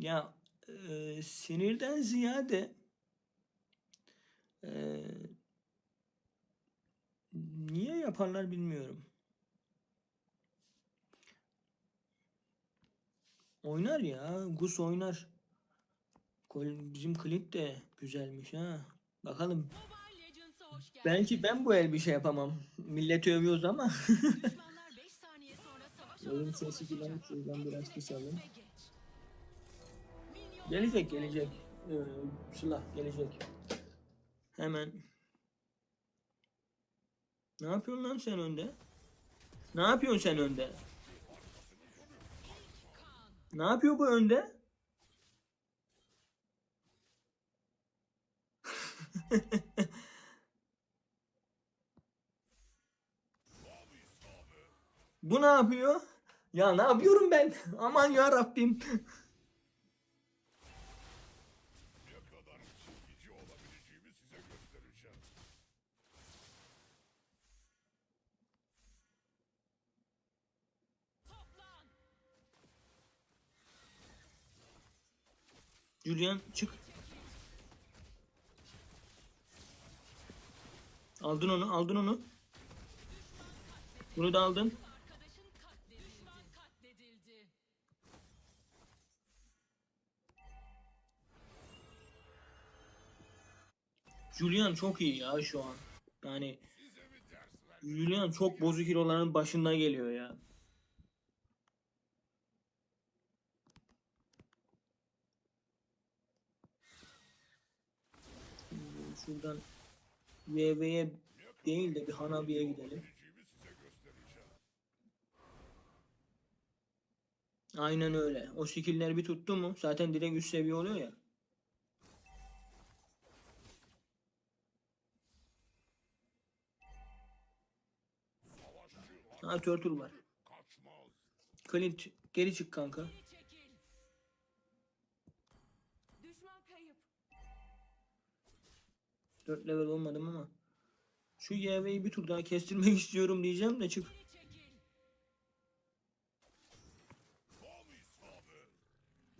Ya e, sinirden ziyade e, niye yaparlar bilmiyorum. Oynar ya. Gus oynar. Bizim klip de güzelmiş ha. Bakalım. Belki ben bu el bir şey yapamam. Milleti övüyoruz ama. Düşmanlar 5 saniye sonra savaş Oyun sesi falan şuradan biraz kısalım. Gelecek gelecek. Ee, Sıla gelecek. Hemen. Ne yapıyorsun lan sen önde? Ne yapıyorsun sen önde? Ne yapıyor bu önde? Bu ne yapıyor? Ya ne yapıyorum ben? Aman ya Rabbim. Julian çık. Aldın onu, aldın onu. Bunu da aldın. Julian çok iyi ya şu an. Yani Julian çok bozuk hero'ların başında geliyor ya. Şimdi Şuradan YV'ye değil de bir Hanabi'ye gidelim. Aynen öyle. O skill'ler bir tuttu mu zaten direkt üst seviye oluyor ya. Ha Turtle var. Clint geri çık kanka. 4 level olmadım ama. Şu YV'yi bir tur daha kestirmek istiyorum diyeceğim de çık.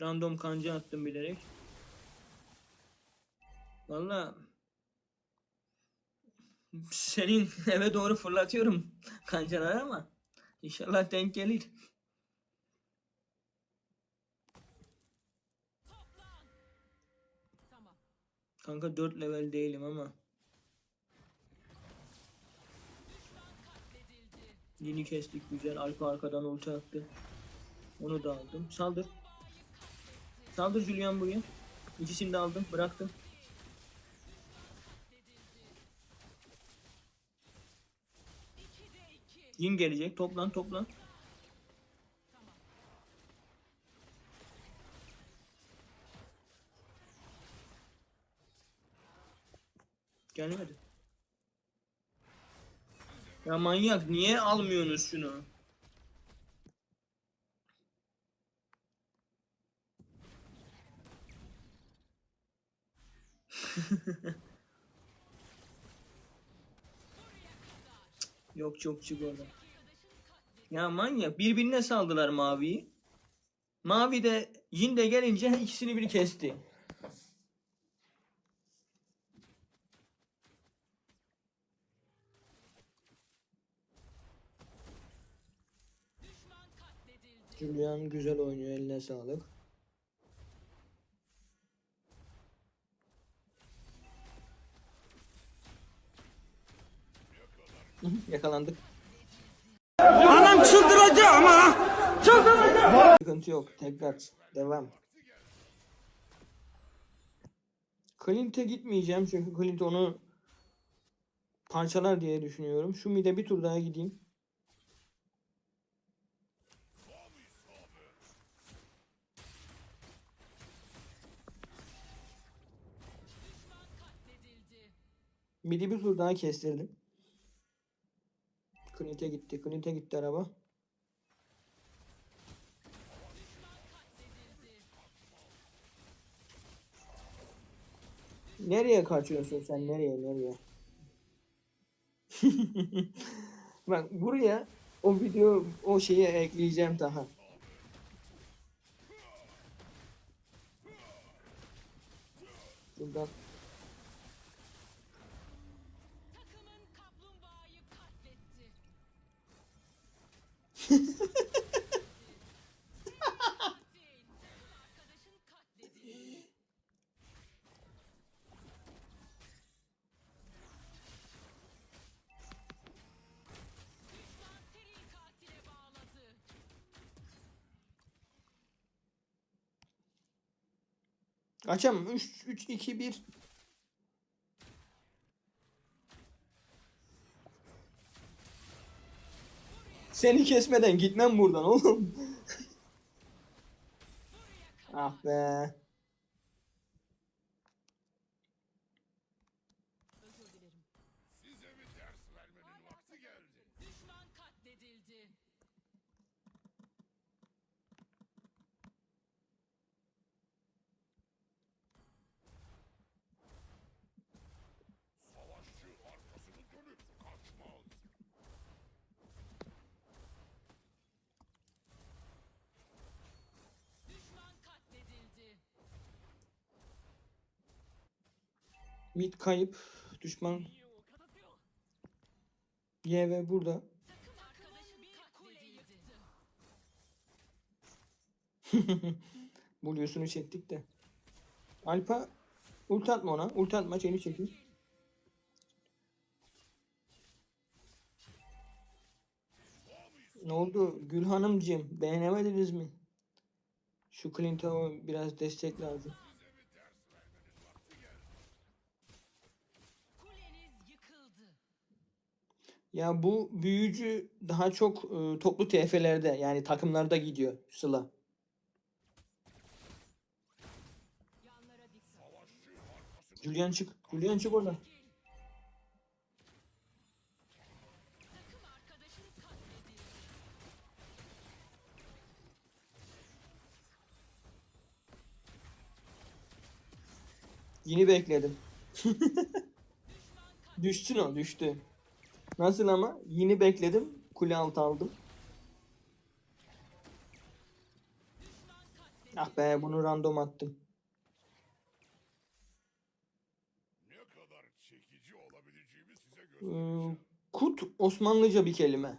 Random kanca attım bilerek. Valla senin eve doğru fırlatıyorum kancaları ama inşallah denk gelir. Kanka 4 level değilim ama yeni kestik güzel. Alfa arkadan ulti attı. Onu da aldım. Saldır. Saldır Julian buraya. İkisini de aldım. Bıraktım. Yin gelecek. Toplan toplan. Gelmedi. Ya manyak niye almıyorsunuz şunu? Yok çok çık orada. Ya manyak birbirine saldılar maviyi. Mavi de Yin de gelince ikisini bir kesti. Güzel oynuyor eline sağlık. Yakalandık. Anam çıldıracak ama. Çıldıracak. Sıkıntı yok. Tekrar devam. Clint'e gitmeyeceğim çünkü Clint onu parçalar diye düşünüyorum. Şu mide bir tur daha gideyim. Midi bir tur daha kestirdim. Clint'e gitti. Clint'e gitti araba. Nereye kaçıyorsun sen? Nereye? Nereye? Bak buraya o video o şeyi ekleyeceğim daha. Buradan Kaçam 3 3 2 1 Seni kesmeden gitmem buradan oğlum. ah be. Mid kayıp. Düşman YV burada. Blue'sunu çektik de. Alpa ulti atma ona. Ulti atma seni çekeyim. Ne oldu Gül Hanımcığım? Beğenemediniz mi? Şu Clint'a biraz destek lazım. Ya bu büyücü daha çok e, toplu TF'lerde yani takımlarda gidiyor Sıla. Julian çık. Julian çık oradan. Yeni bekledim. Düşsün o düştü. Nasıl ama? Yeni bekledim. Kule altı aldım. Ah be bunu random attım. Göstereceğim. kut Osmanlıca bir kelime.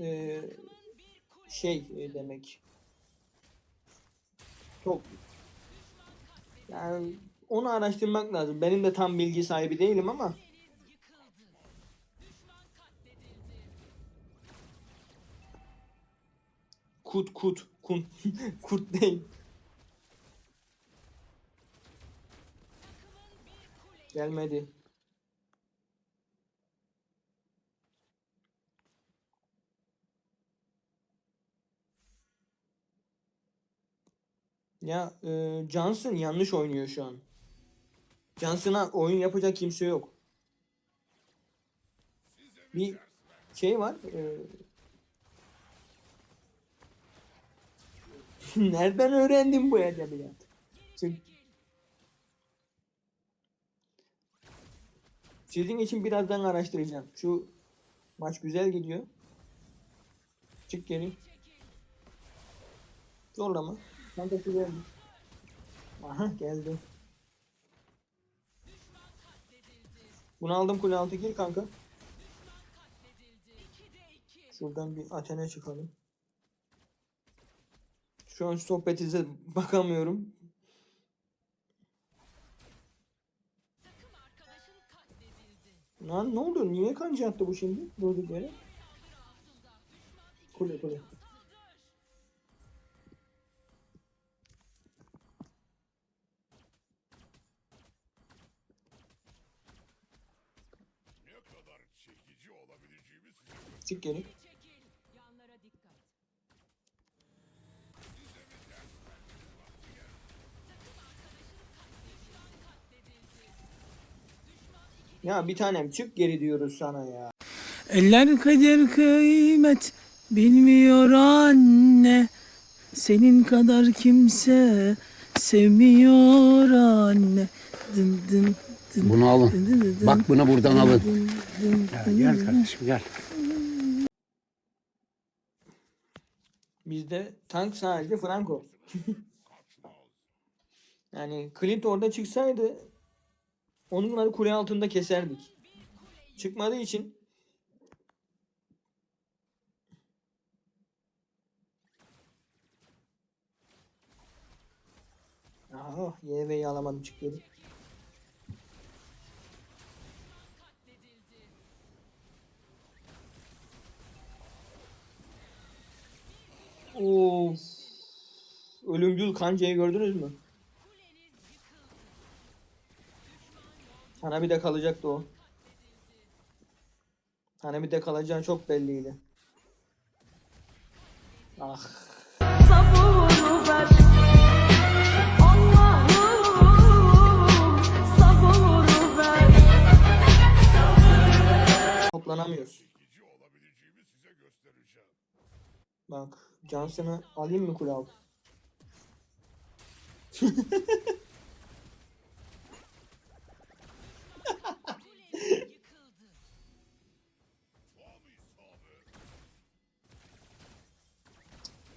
Kule şey e, demek. Çok yani onu araştırmak lazım. Benim de tam bilgi sahibi değilim ama kut kut kun kurt değil. Gelmedi. Ya e, Johnson yanlış oynuyor şu an. Johnson'a oyun yapacak kimse yok. Bir şey var. e, Nereden öğrendin bu edebiyat? Çünkü Sizin için birazdan araştıracağım. Şu maç güzel gidiyor. Çık geri. Zorlama. Kankası geldi. Aha geldi. Bunu aldım kule altı gir kanka. katledildi. 2'de 2. Şuradan bir Athena çıkalım. Şu an sohbetinize bakamıyorum. Lan ne oldu? Niye kanca attı bu şimdi? Durduk yere. Kule kule. Çık geri. Çekil. Yanlara dikkat. Ya bir tanem çık geri diyoruz sana ya. Eller kader kıymet bilmiyor anne. Senin kadar kimse sevmiyor anne. Dın dın dın. Bunu alın. dın dın dın Bak bunu buradan alın. dın dın Ya dın gel dın. kardeşim gel. Bizde tank sadece Franco. yani Clint orada çıksaydı onları kule altında keserdik. Çıkmadığı için Aha, YV'yi alamadım çıktı. Ölümcül kancayı gördünüz mü? Sana bir de kalacaktı o. Sana bir de kalacağı çok belliydi. Ah. Toplanamıyoruz. Bak Johnson'ı alayım mı kule altı?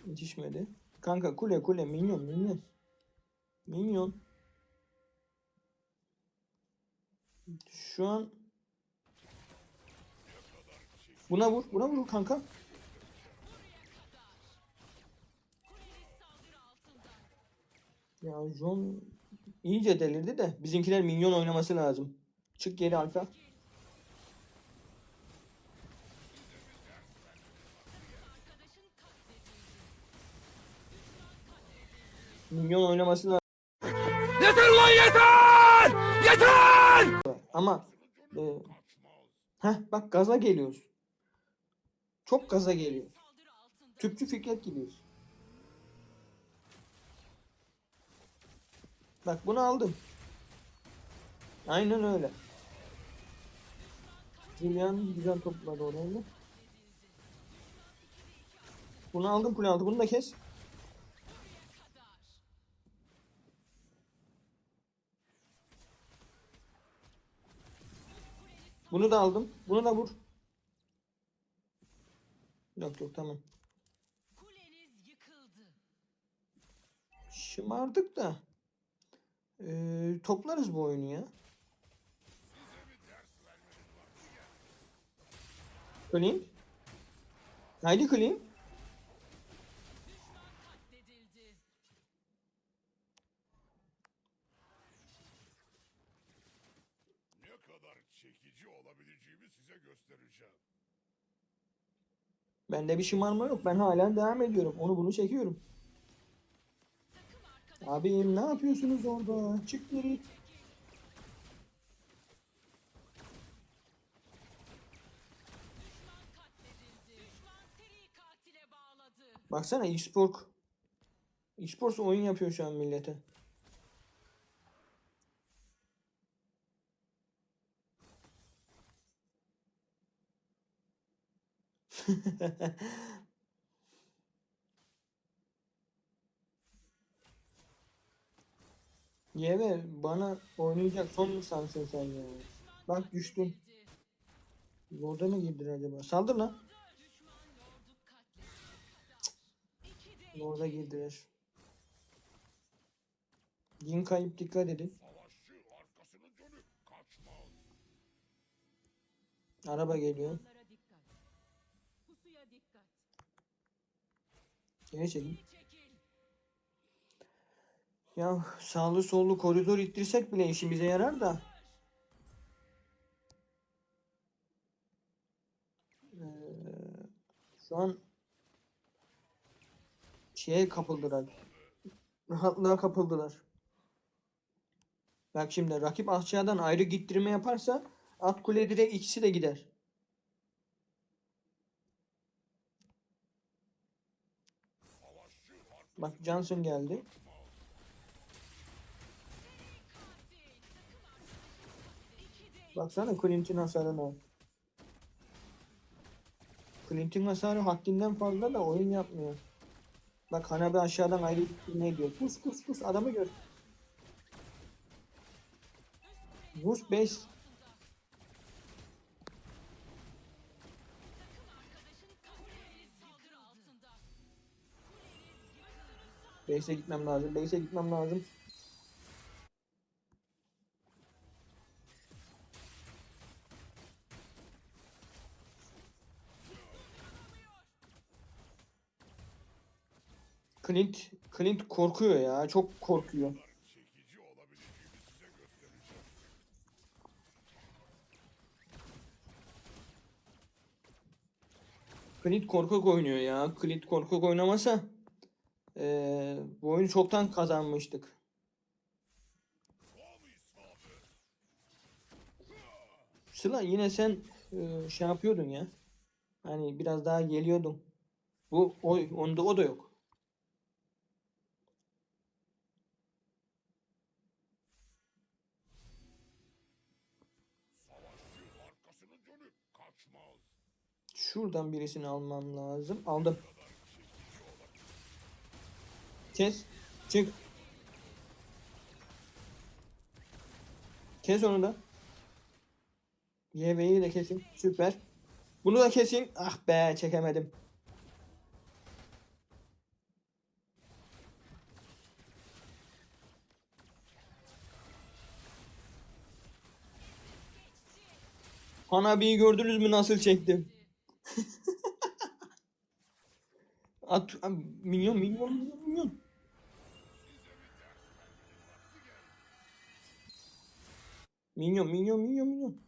Yetişmedi. Kanka kule kule minyon minyon. Minyon. Şu an Buna vur, buna vur kanka. Ya John iyice delirdi de bizimkiler minyon oynaması lazım. Çık geri alfa. Minyon oynaması lazım. Yeter lan yeter! Yeter! Ama e, heh, bak gaza geliyoruz. Çok gaza geliyor. Tüpçü Fikret gibiyiz. Bak bunu aldım. Aynen öyle. Julian güzel topladı orayı. Bunu aldım kule altı. Bunu da kes. Bunu da aldım. Bunu da vur. Yok yok tamam. Şımardık da. Ee, toplarız bu oyunu ya. Clean. Haydi. Dedildi. Ne kadar çekici olabileceğimi size göstereceğim. Bende bir şımarma yok. Ben hala devam ediyorum. Onu bunu çekiyorum. Abim ne yapıyorsunuz orada? Çık geri. Baksana e-sport. E-sports oyun yapıyor şu an millete. Yeve bana oynayacak son insansın sen ya. Bak düştün. Orada mı girdiler acaba? Saldır lan. Orada girdiler. Din kayıp dikkat edin. Araba geliyor. Geri çekin. Ya sağlı sollu koridor ittirsek bile işimize yarar da. Ee, şu an şeye kapıldılar. Rahatlığa kapıldılar. Bak şimdi rakip aşağıdan ayrı gittirme yaparsa at kule direkt ikisi de gider. Bak Johnson geldi. Baksana Clint'in hasarına. Clint'in hasarı haddinden fazla da oyun yapmıyor. Bak Hanabi aşağıdan ayrı ne diyor? Pus pus pus adamı gör. Rus 5 Takım arkadaşın katledildi. Saldırı altında. Base'e gitmem lazım. Base'e gitmem lazım. Clint, Clint korkuyor ya. Çok korkuyor. Clint korkak oynuyor ya. Clint korkak oynamasa eee, bu oyunu çoktan kazanmıştık. Sıla yine sen eee, şey yapıyordun ya. Hani biraz daha geliyordun. Bu oy onda o da yok. Şuradan birisini almam lazım. Aldım. Kes. Çık. Kes onu da. YV'yi de kesin. Süper. Bunu da kesin. Ah be çekemedim. Hanabi'yi gördünüz mü nasıl çektim? At, a- minyon minyon minyon minyon. Minyon minyon minyon.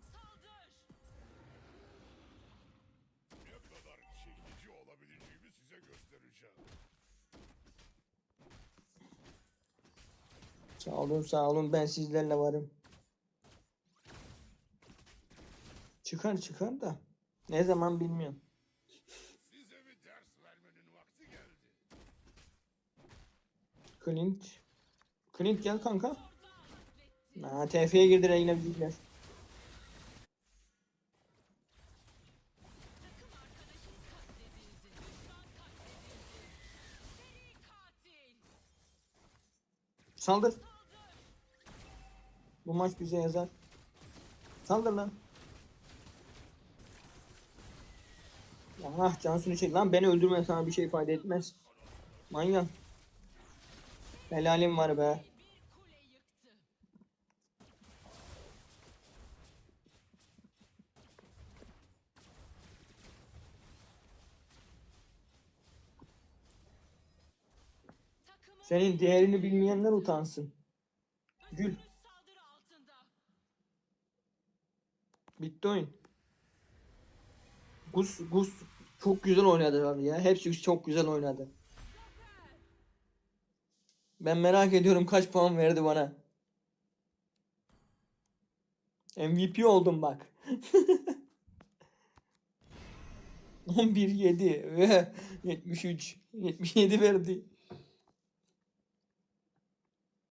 Sağ olun sağ olun ben sizlerle varım. Çıkar çıkar da. Ne zaman bilmiyorum. Size bir ders vermenin vakti geldi. Clint. Clint gel kanka. Ha, TF'ye girdiler yine bizimkiler. Saldır. Bu maç bize yazar. Saldır lan. Ah Cansu'nu çek. Lan beni öldürme sana bir şey ifade etmez. Manyak. Helalim var be. Senin değerini bilmeyenler utansın. Gül. Bitti oyun. Gus, Gus çok güzel oynadılar ya. Hepsi çok güzel oynadı. Ben merak ediyorum kaç puan verdi bana. MVP oldum bak. 11 7 ve 73 77 verdi.